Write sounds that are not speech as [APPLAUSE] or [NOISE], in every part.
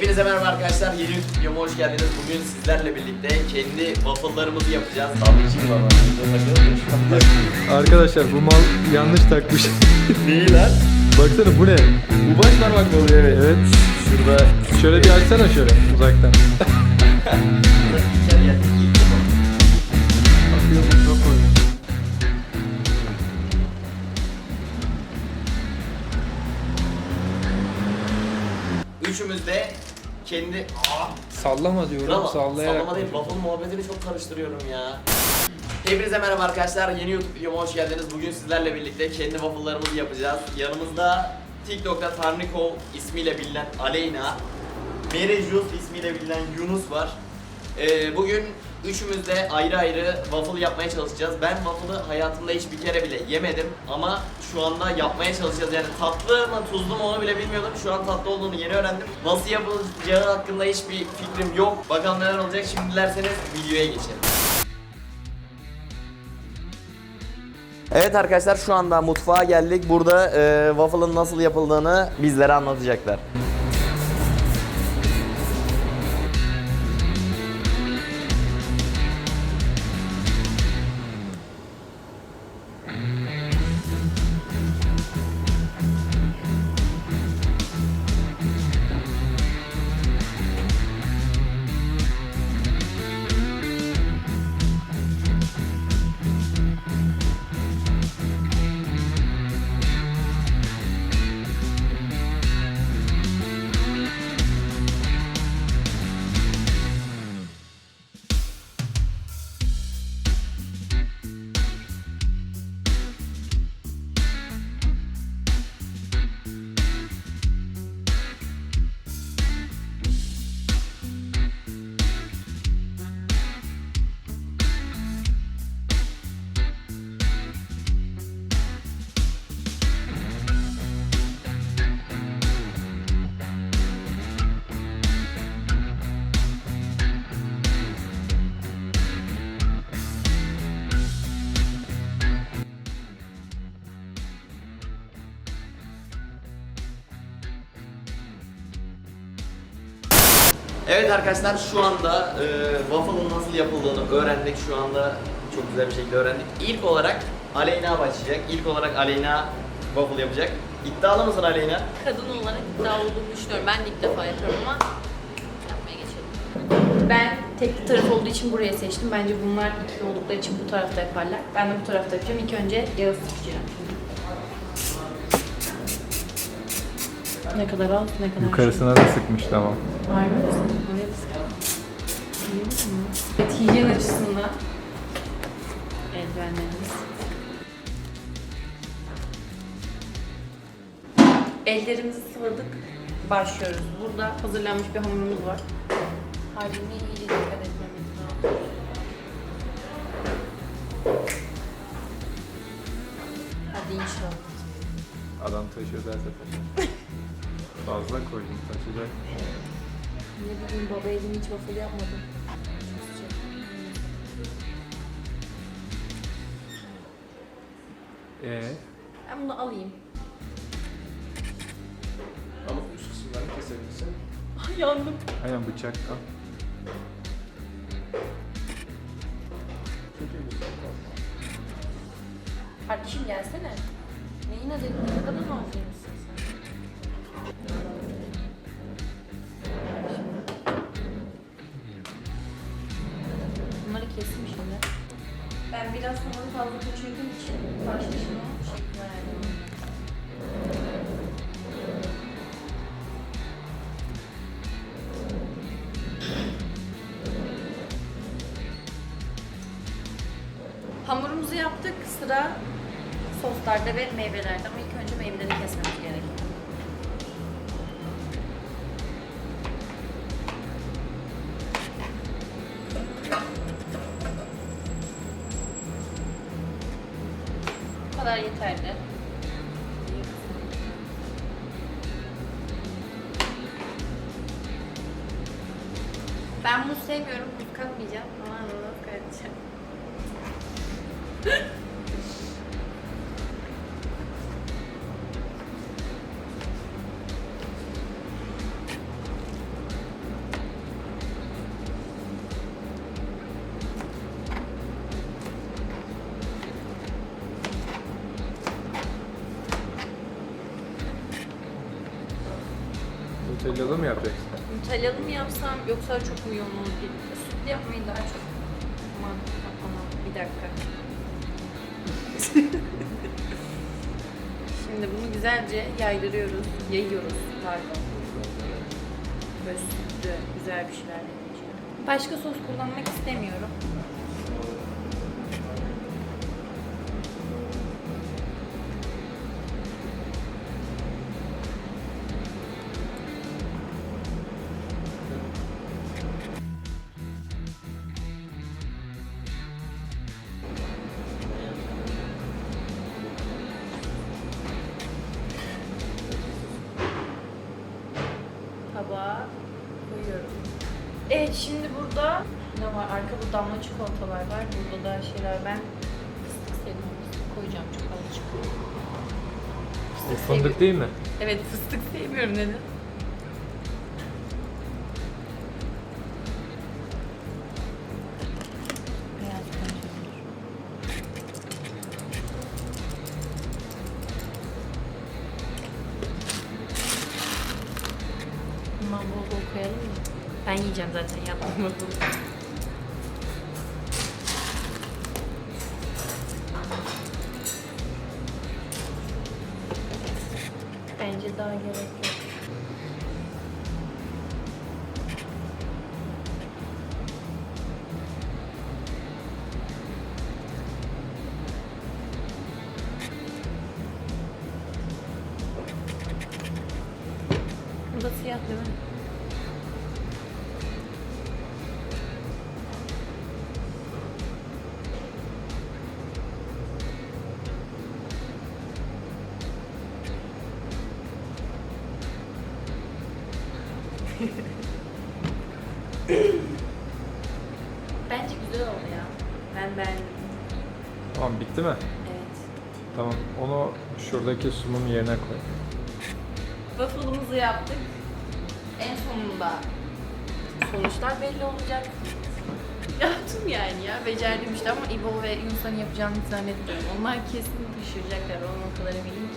Hepinize merhaba arkadaşlar. Yeni YouTube videoma hoş geldiniz. Bugün sizlerle birlikte kendi waffle'larımızı yapacağız. Tabii ki baba. Arkadaşlar bu mal yanlış takmış. [LAUGHS] Değil lan. Baksana bu ne? Bu baş parmak mı oluyor? Evet. Evet. Şurada. Şöyle bir açsana şöyle uzaktan. [LAUGHS] kendi... Aa, Sallama diyorum Kral, sallayarak. Sallama değil, waffle muhabbetini çok karıştırıyorum ya. Hepinize merhaba arkadaşlar. Yeni YouTube videoma hoş geldiniz. Bugün sizlerle birlikte kendi waffle'larımızı yapacağız. Yanımızda TikTok'ta Tarnikov ismiyle bilinen Aleyna, Merejus ismiyle bilinen Yunus var. Ee, bugün üçümüz de ayrı ayrı waffle yapmaya çalışacağız. Ben waffle'ı hayatımda hiç bir kere bile yemedim ama şu anda yapmaya çalışacağız. Yani tatlı mı tuzlu mu onu bile bilmiyordum. Şu an tatlı olduğunu yeni öğrendim. Nasıl yapılacağı hakkında hiçbir fikrim yok. Bakalım neler olacak. Şimdi dilerseniz videoya geçelim. Evet arkadaşlar şu anda mutfağa geldik. Burada e, waffle'ın nasıl yapıldığını bizlere anlatacaklar. Evet arkadaşlar şu anda e, waffle'ın nasıl yapıldığını öğrendik. Şu anda çok güzel bir şekilde öğrendik. İlk olarak Aleyna başlayacak. İlk olarak Aleyna waffle yapacak. İddialı mısın Aleyna? kadın olarak iddia olduğumu düşünüyorum. Ben de ilk defa yapıyorum ama yapmaya geçelim. Ben tek taraf olduğu için buraya seçtim. Bence bunlar ikili oldukları için bu tarafta yaparlar. Ben de bu tarafta yapacağım. İlk önce yağı sıkacağım. Ne kadar az, ne kadar Yukarısına da sıkmış tamam. Var mı? Oraya da sıkalım. İyi mi? Evet, hijyen açısından eldivenlerimiz. Ellerimizi sıvadık. Başlıyoruz. Burada hazırlanmış bir hamurumuz var. Hacmine iyice dikkat etmemiz lazım. Hadi inşallah. Adam taşıyor derse taşır. Fazla koydum taşıyacak. Ne bileyim baba elim hiç waffle yapmadım. Ee, Ben bunu alayım. Alıp üst kısımlarını kesebilirsin. Ay yandım. aynen bıçak al. Kestim şimdi. Ben biraz hamuru fazla kaçırdığım için başta şunu şekil verdim. Hamurumuzu yaptık. Sıra soslarda ve meyvelerde ama ilk Nutella'lı mı yapacaksın? Nutellalı mı yapsam yoksa çok mu yoğun olur? Sütlü yapmayı daha çok... Aman aman bir dakika. [LAUGHS] Şimdi bunu güzelce yaydırıyoruz. Yayıyoruz pardon. Böyle sütlü güzel bir şeyler deneyeceğim. Başka sos kullanmak istemiyorum. Şimdi burada ne var? Arkada damla çikolatalar var. Burada da şeyler ben fıstık seviyorum. Fıstık koyacağım çok azıcık. Fıstık fındık değil mi? Evet fıstık sevmiyorum dedim. Bol bol koyalım mı? Ben yiyeceğim zaten yapmam. Bence daha gerek yok. Bence güzel oldu ya. Ben beğendim. Tamam bitti mi? Evet. Tamam. Onu şuradaki sunum yerine koy. Waffle'ımızı yaptık. En sonunda sonuçlar belli olacak. Yaptım yani ya. Becerdim işte ama İbo ve Yunus'un yapacağını zannetmiyorum. Onlar kesin düşürecekler. Ona o kadar eminim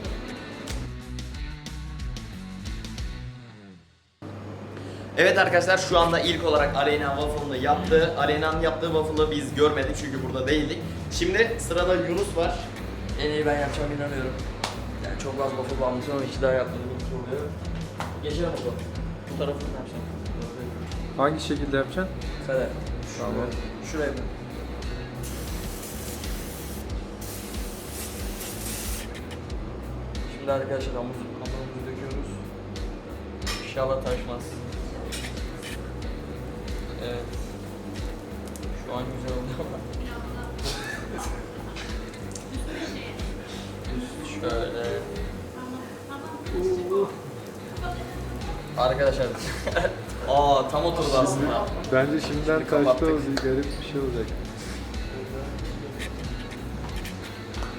Evet arkadaşlar şu anda ilk olarak Aleyna waffle'ını yaptı. Aleyna'nın yaptığı waffle'ı biz görmedik çünkü burada değildik. Şimdi sırada Yunus var. En iyi ben yapacağım inanıyorum. Yani çok az waffle bağımlısı ama hiç daha oluyor. Geçelim o zaman. Bu tarafını ne yapacağım? Hangi şekilde yapacaksın? Kader. Tamam. Şuraya mı? Şimdi arkadaşlar hamur, hamurumuzu döküyoruz. İnşallah taşmaz. Evet. Şu an güzel oldu ama. Üst şöyle. Arkadaşlar [LAUGHS] Aa tam oturdu aslında. Bence şimdiden Şimdi kapattık. oldu. Garip bir şey olacak.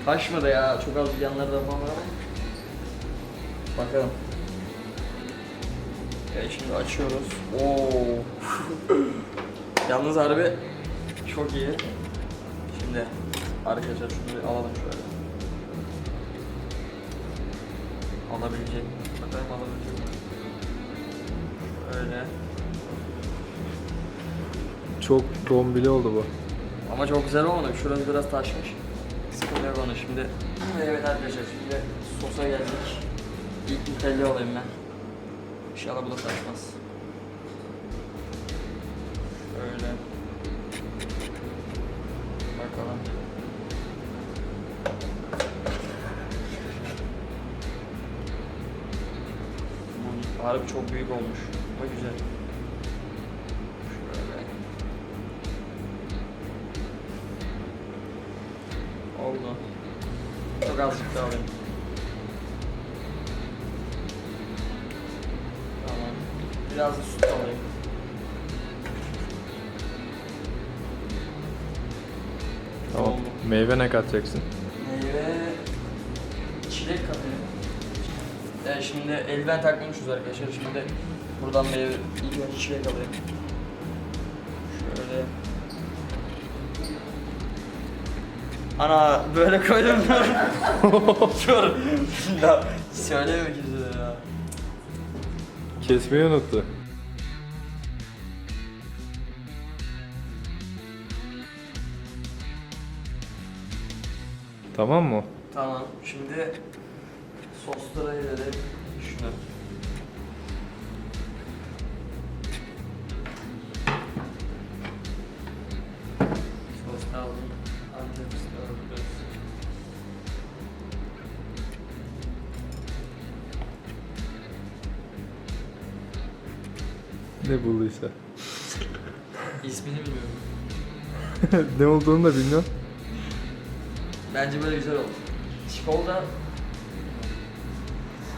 taşmadı ya. Çok az yanlarda falan var ama. Bakalım. Evet şimdi açıyoruz. Oo. Yalnız harbi çok iyi. Şimdi arkadaşlar şunu bir alalım şöyle. Alabilecek. Bakalım alabilecek. mi? Öyle. Çok dombili oldu bu. Ama çok güzel olmadı. Şurası biraz taşmış. Sıkıntı yok onu şimdi. Evet arkadaşlar şimdi sosa geldik. İlk Nutella alayım ben. İnşallah bu da taşmaz. Şöyle. Bakalım. Harbi çok büyük olmuş. Ama güzel. Şöyle. Oldu. Çok azıcık daha alayım. Biraz da süt alayım. Tamam. Oldu. Meyve ne katacaksın? Meyve... Çilek katayım. Evet şimdi eldiven takmamışız arkadaşlar. Şimdi buradan meyve, ilk önce çilek alayım. Şöyle. Ana böyle koydum [LAUGHS] dur. söyleme güzel. Kesmeyi unuttu. Tamam mı? Tamam. Şimdi soslara girelim. Ne bulduysa. [LAUGHS] İsmini bilmiyorum. [LAUGHS] ne olduğunu da bilmiyorum. Bence böyle güzel oldu. Çikolata...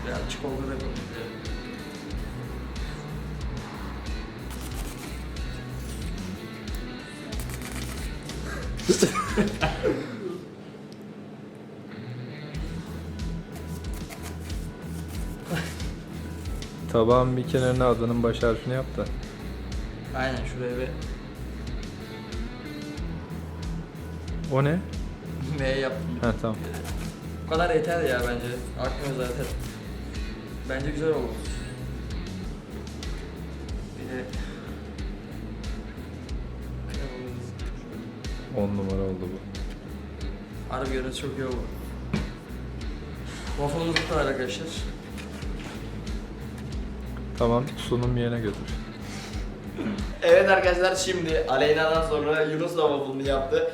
Ya çikolata da yapalım. [LAUGHS] Tabağın bir kenarına adının baş harfini yap da. Aynen şuraya bir O ne? M yaptım. Ha tamam. Bu kadar yeter ya bence. Aklımız zaten. Bence güzel oldu. Bir de kremamız. 10 numara oldu bu. Harbi görüntüsü çok iyi oldu. Waffle'ımız bu kadar arkadaşlar. Tamam sunum yerine götür. Evet arkadaşlar şimdi Aleyna'dan sonra Yunus da waffle'ını yaptı.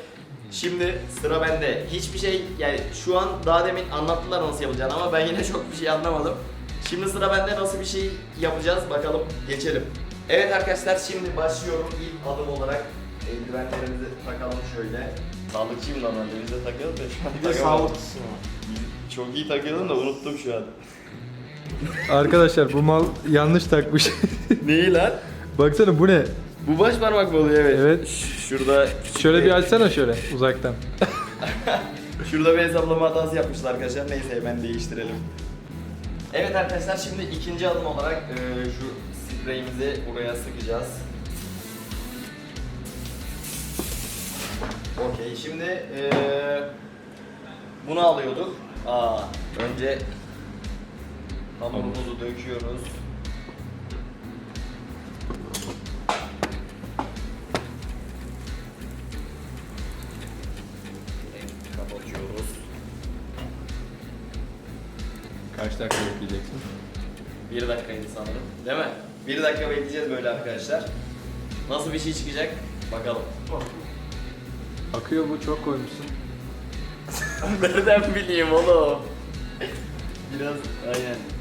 Şimdi sıra bende. Hiçbir şey yani şu an daha demin anlattılar nasıl yapılacağını ama ben yine [LAUGHS] çok bir şey anlamadım. Şimdi sıra bende nasıl bir şey yapacağız bakalım geçelim. Evet arkadaşlar şimdi başlıyorum ilk adım olarak eldivenlerimizi takalım şöyle. Sağlıkçıyım normalde biz de takıyoruz da şu an Bir de takamadım. ama. Çok iyi takıyordum da unuttum şu an. Arkadaşlar bu mal yanlış takmış. [LAUGHS] Neyi lan? Baksana bu ne? Bu baş parmak oluyor evet. Evet. Ş- Şurada küçük Şöyle bir açsana şöyle uzaktan. [LAUGHS] Şurada bir hesaplama hatası yapmışlar arkadaşlar. Neyse hemen değiştirelim. Evet arkadaşlar şimdi ikinci adım olarak e, şu spreyimizi buraya sıkacağız. Okey şimdi e, bunu alıyorduk. Aa, önce hamurumuzu döküyoruz. Kapatıyoruz. Kaç dakika bekleyeceksin? Bir dakikaydı sanırım. Değil mi? Bir dakika bekleyeceğiz böyle arkadaşlar. Nasıl bir şey çıkacak? Bakalım. Akıyor bu çok koymuşsun. [LAUGHS] Nereden bileyim oğlum? Biraz aynen.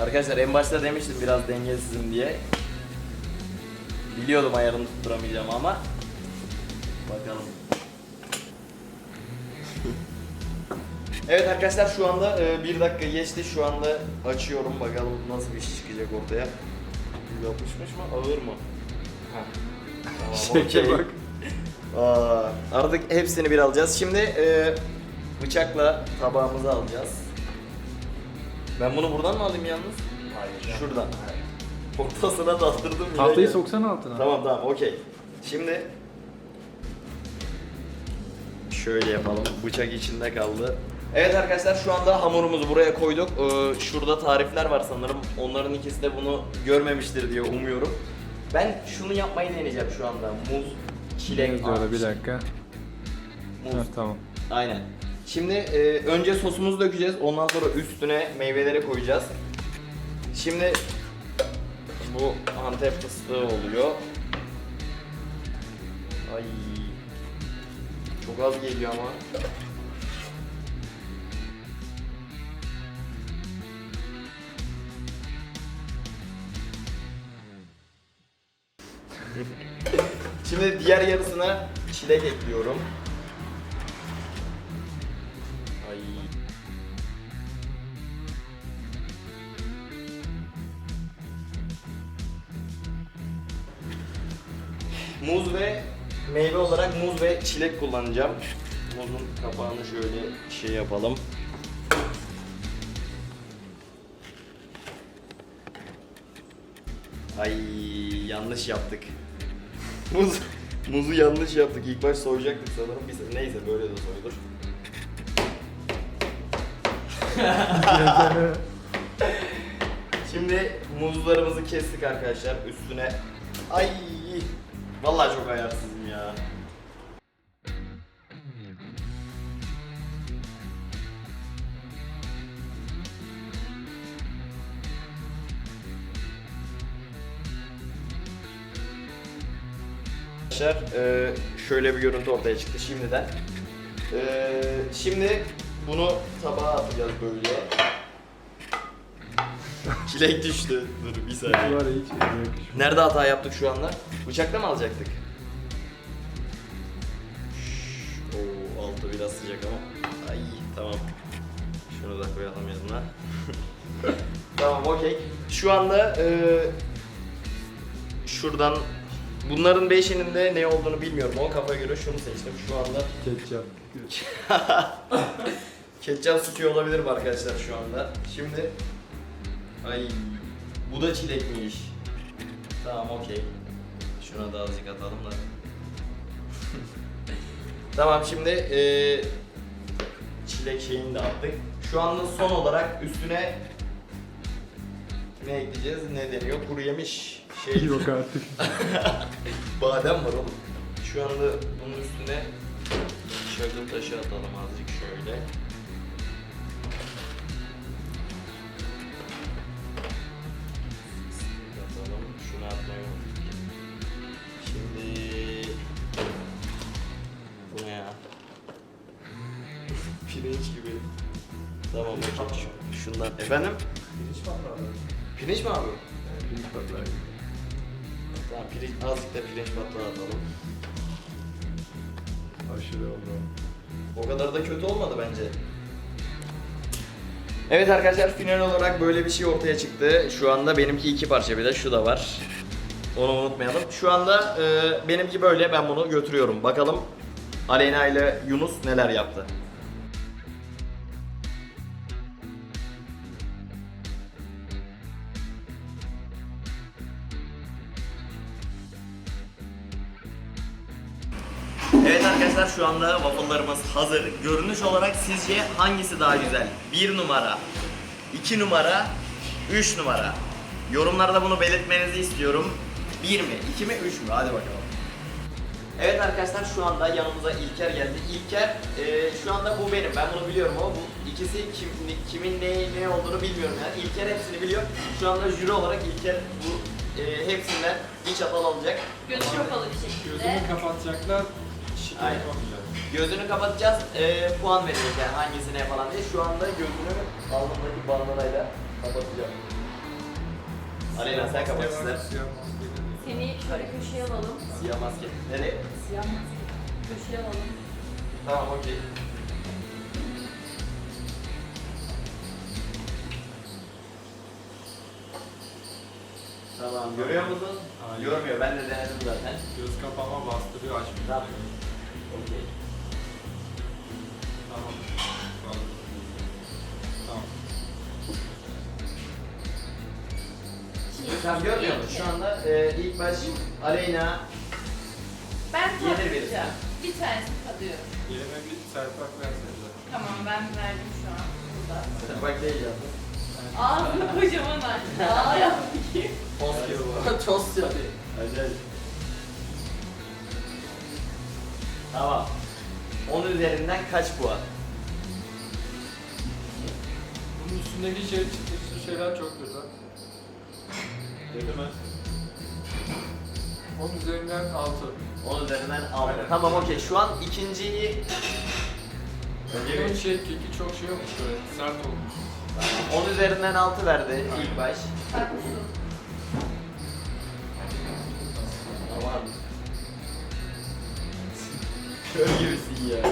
Arkadaşlar en başta demiştim biraz dengesizim diye. Biliyordum ayarını tutturamayacağım ama. Bakalım. [LAUGHS] evet arkadaşlar şu anda e, bir dakika geçti. Şu anda açıyorum bakalım nasıl bir şey çıkacak ortaya. Yapışmış mı? Ağır mı? Ha. Tamam, [LAUGHS] okey. bak. Aa, artık hepsini bir alacağız. Şimdi e, bıçakla tabağımızı alacağız. Ben bunu buradan mı alayım yalnız? Hayır. Şuradan. Ortasına daldırdım bile. Tahtayı soksana altına. Tamam tamam okey. Şimdi şöyle yapalım. Bıçak içinde kaldı. Evet arkadaşlar şu anda hamurumuzu buraya koyduk. Ee, şurada tarifler var sanırım. Onların ikisi de bunu görmemiştir diye umuyorum. Ben şunu yapmayı deneyeceğim şu anda. Muz, çilek, Yazıyor bir dakika. Muz. Heh, tamam. Aynen. Şimdi e, önce sosumuzu dökeceğiz. Ondan sonra üstüne meyveleri koyacağız. Şimdi bu Antep fıstığı oluyor. Ay. Çok az geliyor ama. Şimdi diğer yarısına çilek ekliyorum. Muz ve meyve olarak muz ve çilek kullanacağım. Muzun kapağını şöyle şey yapalım. Ay yanlış yaptık. Muz muzu yanlış yaptık. İlk baş soyacaktık sanırım. Biz neyse böyle de soyulur. [LAUGHS] Şimdi muzlarımızı kestik arkadaşlar üstüne. Ay vallahi çok ayarsızım ya. Arkadaşlar e, şöyle bir görüntü ortaya çıktı şimdiden. E, şimdi bunu tabağa atacağız böyle. Çilek düştü. Dur bir saniye. Var ya hiç yakışmıyor. Nerede hata yaptık şu anda? Bıçakla mı alacaktık? Şşş, Oo, altı biraz sıcak ama. Ay tamam. Şunu da koyalım yanına. [LAUGHS] tamam okey. Şu anda e, şuradan bunların beşinin de ne olduğunu bilmiyorum. O kafaya göre şunu seçtim. Şu anda [LAUGHS] Ketçap. Ketçap sıkıyor olabilir mi arkadaşlar şu anda? Şimdi ay bu da çilekmiş. Tamam okey. Şuna da azıcık atalım da. [LAUGHS] tamam şimdi eee çilek şeyini de attık. Şu anda son olarak üstüne ne ekleyeceğiz? Ne deniyor? Kuru yemiş şey. Yok artık. [LAUGHS] Badem var oğlum. Şu anda bunun üstüne şagıl taşı atalım azıcık şöyle. Şundan. Efendim? Pirinç mi abi? Pirinç patlar. Tamam pirinç, azıcık da pirinç patlağı atalım. Aşırı oldu. O kadar da kötü olmadı bence. Evet arkadaşlar final olarak böyle bir şey ortaya çıktı. Şu anda benimki iki parça bir de şu da var. Onu unutmayalım. Şu anda e, benimki böyle ben bunu götürüyorum. Bakalım Aleyna ile Yunus neler yaptı. Şu anda waffle'larımız hazır. Görünüş olarak sizce hangisi daha güzel? 1 numara, 2 numara, 3 numara. Yorumlarda bunu belirtmenizi istiyorum. 1 mi, 2 mi, 3 mü? Hadi bakalım. Evet arkadaşlar şu anda yanımıza İlker geldi. İlker e, şu anda bu benim. Ben bunu biliyorum ama bu ikisi kim, kimin ne, ne olduğunu bilmiyorum yani. İlker hepsini biliyor. Şu anda jüri olarak İlker bu e, hepsinden bir çatal alacak. Gözü kapalı bir şekilde. Gözünü kapatacaklar. Aynen. Gözünü kapatacağız, e, puan verecek yani hangisine falan diye. Şu anda gözünü alnımdaki bandanayla kapatacağım. Aleyna sen kapat ister. Seni şöyle köşeye alalım. Siyah maske. Nereye? Siyah maske. Köşeye alalım. Tamam okey. Tamam görüyor musun? Aynen. Görmüyor ben de denedim zaten. Göz kapama bastırıyor açmıyor. Tamam. Okey. Tamam. Tamam. Sen görmüyor musun? Şu anda e, ilk baş Aleyna Ben Yenir birisi. tatlayacağım. Bir tanesi tadıyorum. Yerime bir serpak versenize. Tamam ben verdim şu an burada. bak ne yiyeceğim. Ağzını kocaman aç. Aa yaptı ki. Tost gibi bu. [LAUGHS] Tost yapıyor. Acayip. Tamam. 10 üzerinden kaç puan? Bunun üstündeki şey çıktığı şeyler çok güzel. Dedi mi? 10 üzerinden 6. 10 üzerinden 6. Tamam okey. Şu an ikinciyi... Önce Bunun bir... şey keki çok şey olmuş böyle sert olmuş. Tamam. 10 üzerinden 6 verdi ilk baş. Haklısın. Kör gibisin ya.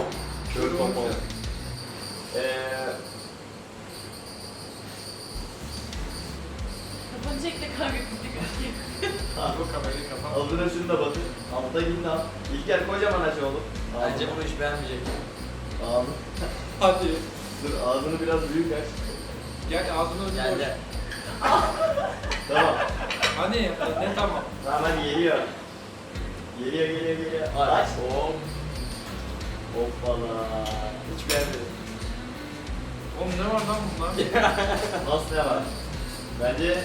Kör popo. Eee... Kapanacak da kahve bitti gözüküyor. Abi o kamerayı kapat. Ağzına şunu da batır. Altta gidin al. İlker kocaman aç oğlum. Bence bunu hiç beğenmeyecek. Ağzını. [LAUGHS] Hadi. Dur ağzını biraz büyük aç. Gel ağzını önüne Gel gel. [LAUGHS] Tamam. Hani ne tamam. Tamam hadi geliyor. Geliyor geliyor geliyor. Aç. Hop. Hoppala. Hiç beğenmedim. Oğlum ne var lan bunlar? [LAUGHS] Nasıl ne var? Bence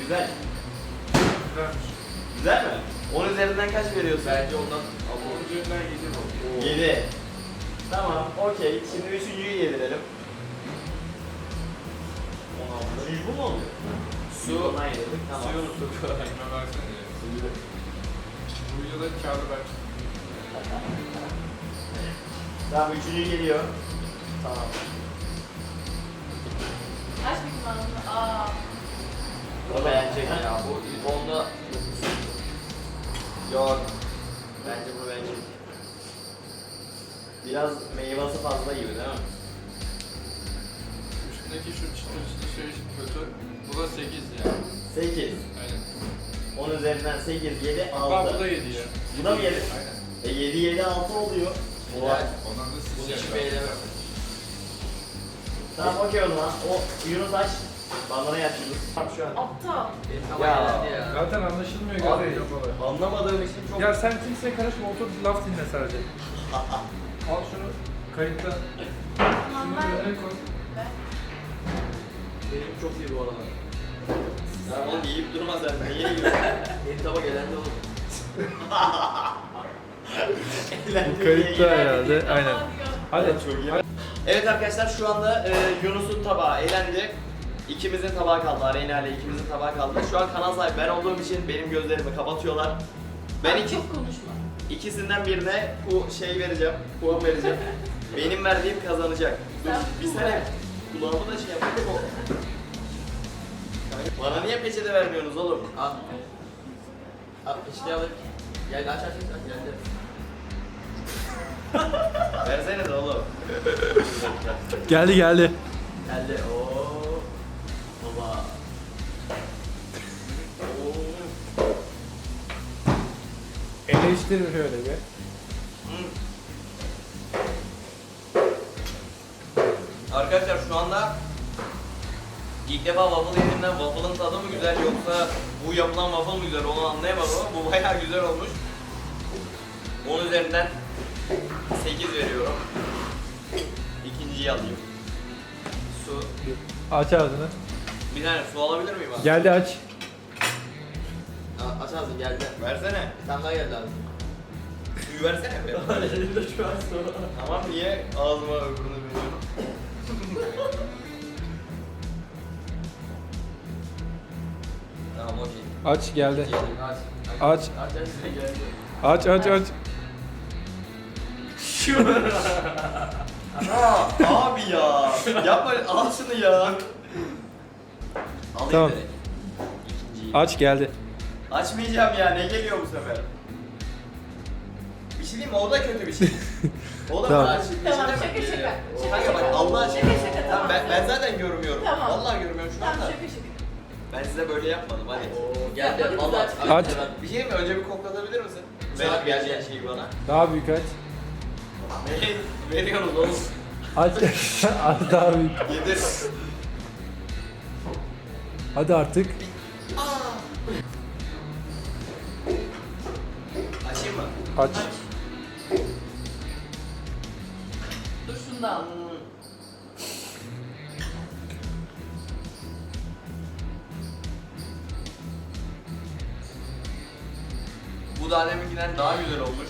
güzel. Güzelmiş. Güzel mi? 10 üzerinden kaç veriyorsun? Bence ondan Onun üzerinden yedi bu. 7. Tamam, okey. Şimdi üçüncüyü yedirelim. 16. Üçüncü bu mu oluyor? Su. Ondan yedirdik, tamam. Suyu unuttuk. Elime versene. Bu videoda kağıdı ver. [LAUGHS] Tamam, üçüncü geliyor. Tamam. Aç bir kumandını. Aa. O beğenecek ya. Bu ilk onda Yok. Bence bu beğenecek. Biraz meyvesi fazla gibi değil mi? Üstündeki şu çıtır çıtır şey kötü. Bu da 8 ya. 8. Aynen. 10 üzerinden 8, 7, 6. Bak bu da 7 ya. Bu da mı yedi? Aynen. E 7, 7, 6 oluyor. Vay. Ondan da bunu siz hiç beğenemem. Tamam okey o zaman. O Yunus aç. Bandana yap Yunus. Şu an. Aptal. Ya. ya. Zaten anlaşılmıyor Abi. galiba kafalar. Anlamadığım için çok... Ya sen kimseye karışma otur laf dinle sadece. [LAUGHS] Al şunu kayıtta. Tamam Şunu ben. koy. Benim çok iyi bu arada. Ya oğlum yiyip durma sen. Niye yiyorsun? Benim tabak elendi oğlum. [LAUGHS] Eğlenceli Kayıtta herhalde aynen. Hadi. Çok iyi. Evet arkadaşlar şu anda e, Yunus'un tabağı eğlendi. İkimizin tabağı kaldı. Arena ile ikimizin tabağı kaldı. Şu an kanal sahibi ben olduğum için benim gözlerimi kapatıyorlar. Ben iki, Çok konuşma. ikisinden birine bu şey vereceğim, puan vereceğim. Benim verdiğim kazanacak. Dur, Sen bir saniye. ver. Kulağımı da şey yapayım o. Bana niye peçete vermiyorsunuz oğlum? Al. Al peçete alayım. Gel aç aç aç geldi. Versene de oğlum. Geldi geldi. Geldi. Oo. Baba. Oo. Eleştirir şöyle bir. Arkadaşlar şu anda ilk defa waffle yediğimden waffle'ın tadı mı güzel yoksa bu yapılan waffle mı güzel onu anlayamadım ama bu bayağı güzel olmuş. 10 üzerinden 8 veriyorum. İkinciyi alayım. Su. Aç ağzını. Bir tane su alabilir miyim abi? Geldi aç. Aç ağzını geldi. Versene. Bir tane daha geldi abi. Suyu versene be. Elimde şu an sonra. tamam niye ağzıma öbürünü veriyorum? [LAUGHS] Aç geldi. Aç. Aç. Aç aç. [LAUGHS] Aa, abi ya. Yapma al şunu ya. Alayım Tamam. direkt. İkinciyi. Aç geldi. Açmayacağım ya ne geliyor bu sefer? Bir şey diyeyim mi? O da kötü bir şey. [LAUGHS] O da Tamam. bana şey- bir şey Tamam, deme. şaka şaka. Kanka bak Allah aşkına. Şaka şaka, Tamam, tamam. ben, ben zaten görmüyorum. Tamam. Vallahi görmüyorum şu Tamam anda. şaka şaka. Ben size böyle yapmadım hadi. Oo geldi. Yapmadım Valla zaten. Aç. Bir şey mi? Önce bir koklatabilir misin? Ver geleceğin şeyi bana. Daha büyük aç. Ne [LAUGHS] veriyorsunuz oğlum? Aç. [LAUGHS] Az daha büyük. Yedir. Hadi artık. Açayım mı? Aç. Dur şunu da al. Bu daha deminkinden daha güzel olmuş.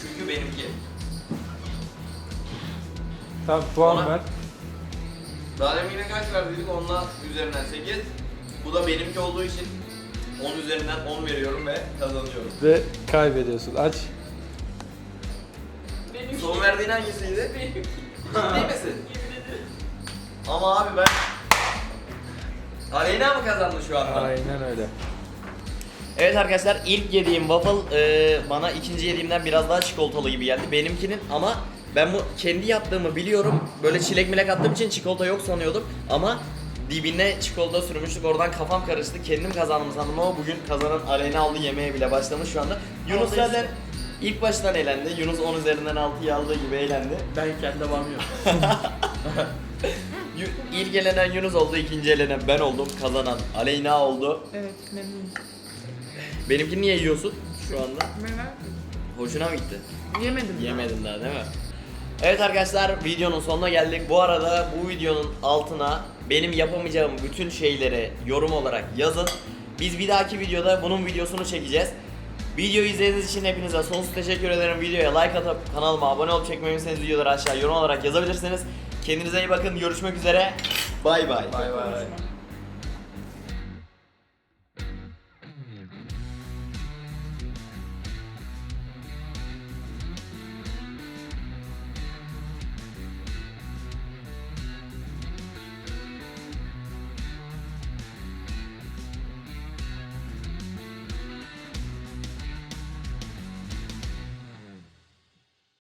Çünkü benimki. Tamam puan Ona- ver. Daha deminkine kaç verdiydik? Onunla üzerinden 8. Bu da benimki olduğu için 10 üzerinden 10 veriyorum ve kazanıyorum. Ve kaybediyorsun. Aç. Benimki. Son verdiğin hangisiydi? [LAUGHS] Benimki. Ciddi misin? Ama abi ben... Aleyna mı kazandı şu anda? Aynen öyle. Evet arkadaşlar ilk yediğim waffle e, bana ikinci yediğimden biraz daha çikolatalı gibi geldi. Benimkinin ama ben bu kendi yaptığımı biliyorum. Böyle çilek milek attığım için çikolata yok sanıyordum. Ama dibine çikolata sürmüştük. Oradan kafam karıştı. Kendim kazandım sandım ama bugün kazanan Aleyna aldı yemeğe bile başlamış şu anda. Yunus Aldı zaten ilk baştan eğlendi. Yunus 10 üzerinden 6'yı aldığı gibi eğlendi. Ben kendi. [LAUGHS] Yu- İlk elenen Yunus oldu, ikinci elenen ben oldum. Kazanan Aleyna oldu. Evet memnunum. Benimkini niye yiyorsun şu anda? Memnun. Hoşuna mı gitti? Yemedim. Yemedin daha değil mi? Evet arkadaşlar videonun sonuna geldik. Bu arada bu videonun altına benim yapamayacağım bütün şeyleri yorum olarak yazın. Biz bir dahaki videoda bunun videosunu çekeceğiz. Videoyu izlediğiniz için hepinize sonsuz teşekkür ederim. Videoya like atıp kanalıma abone olup çekmemişseniz videoları aşağı yorum olarak yazabilirsiniz. Kendinize iyi bakın. Görüşmek üzere. Bay bay. Bay bay.